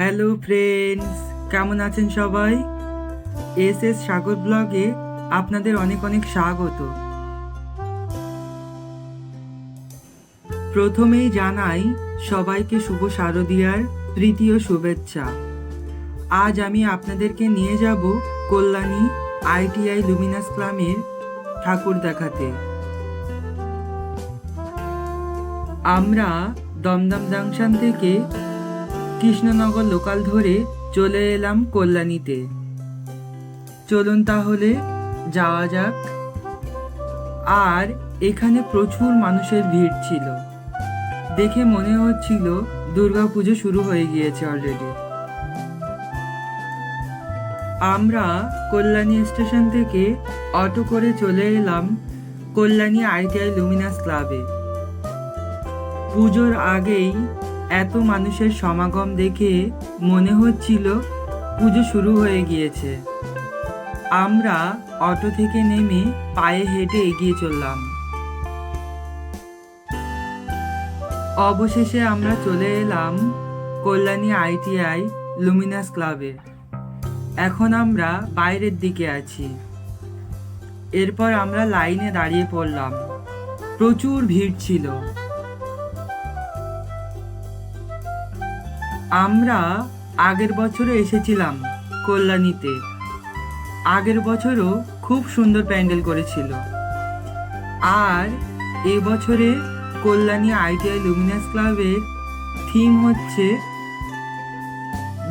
Hello friends কেমন আছেন সবাই? এস এস সাগর ব্লগে আপনাদের অনেক অনেক স্বাগত। প্রথমেই জানাই সবাইকে শুভ শারদীয়ার তৃতীয় শুভেচ্ছা। আজ আমি আপনাদেরকে নিয়ে যাব কল্যাণী আইটিআই লুমিনাস ক্লামের ঠাকুর দেখাতে। আমরা দমদম জাংশন থেকে কৃষ্ণনগর লোকাল ধরে চলে এলাম কল্যাণীতে। চলুন তাহলে যাওয়া যাক। আর এখানে প্রচুর মানুষের ভিড় ছিল। দেখে মনে হচ্ছিল দুর্গাপুজো শুরু হয়ে গিয়েছে অলরেডি আমরা কল্যাণী স্টেশন থেকে অটো করে চলে এলাম কল্যাণী আইটিআই লুমিনাস ক্লাবে। পুজোর আগেই এত মানুষের সমাগম দেখে মনে হচ্ছিল পুজো শুরু হয়ে গিয়েছে। আমরা অটো থেকে নেমে পায়ে হেঁটে এগিয়ে চললাম। অবশেষে আমরা চলে এলাম কল্যাণী আইটিআই লুমিনাস ক্লাবে। এখন আমরা বাইরের দিকে আছি। এরপর আমরা লাইনে দাঁড়িয়ে পড়লাম। প্রচুর ভিড় ছিল। আমরা আগের বছরও এসেছিলাম কল্যাণীতে। আগের বছরও খুব সুন্দর প্যান্ডেল করেছিল। আর এবছরে কল্যাণী আইটিআই লুমিনাস ক্লাবের থিম হচ্ছে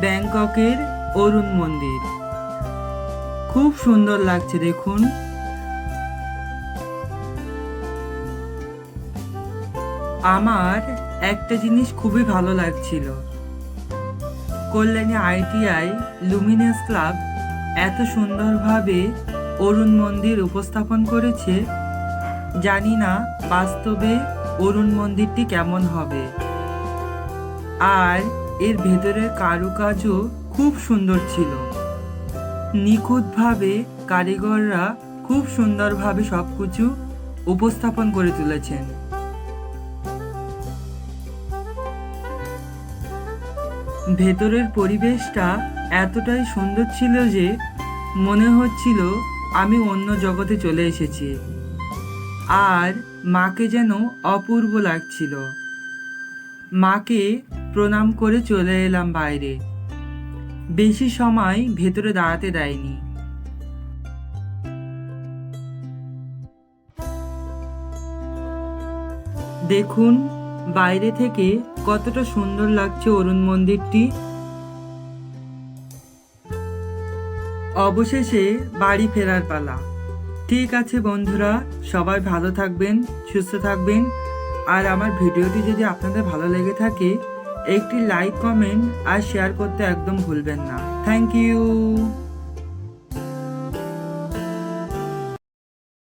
ব্যাংককের অরুণ মন্দির। খুব সুন্দর লাগছে, দেখুন। আমার একটা জিনিস খুবই ভালো লাগছিল। কল্যাণী আইটিআই লুমিনাস ক্লাব এত সুন্দরভাবে অরুণ মন্দির উপস্থাপন করেছে, জানি না বাস্তবে অরুণ মন্দিরটি কেমন হবে। আর এর ভেতরের কারুকাজও খুব সুন্দর ছিল। নিখুঁতভাবে কারিগররা খুব সুন্দরভাবে সব কিছু উপস্থাপন করে তুলেছেন। ভেতরের পরিবেশটা এতটাই সুন্দর ছিল যে মনে হচ্ছিল আমি অন্য জগতে চলে এসেছি। আর মাকে যেন অপূর্ব লাগছিল। মাকে প্রণাম করে চলে এলাম বাইরে। বেশি সময় ভেতরে দাঁড়াতে দেয়নি। দেখুন বাইরে থেকে কতটা সুন্দর লাগছে অরুণ মন্দিরটি। অবশেষে বাড়ি ফেরার পালা। ঠিক আছে বন্ধুরা, সবাই ভালো থাকবেন, সুস্থ থাকবেন। আর আমার ভিডিওটি যদি আপনাদের ভালো লেগে থাকে, একটি লাইক কমেন্ট আর শেয়ার করতে একদম ভুলবেন না। Thank you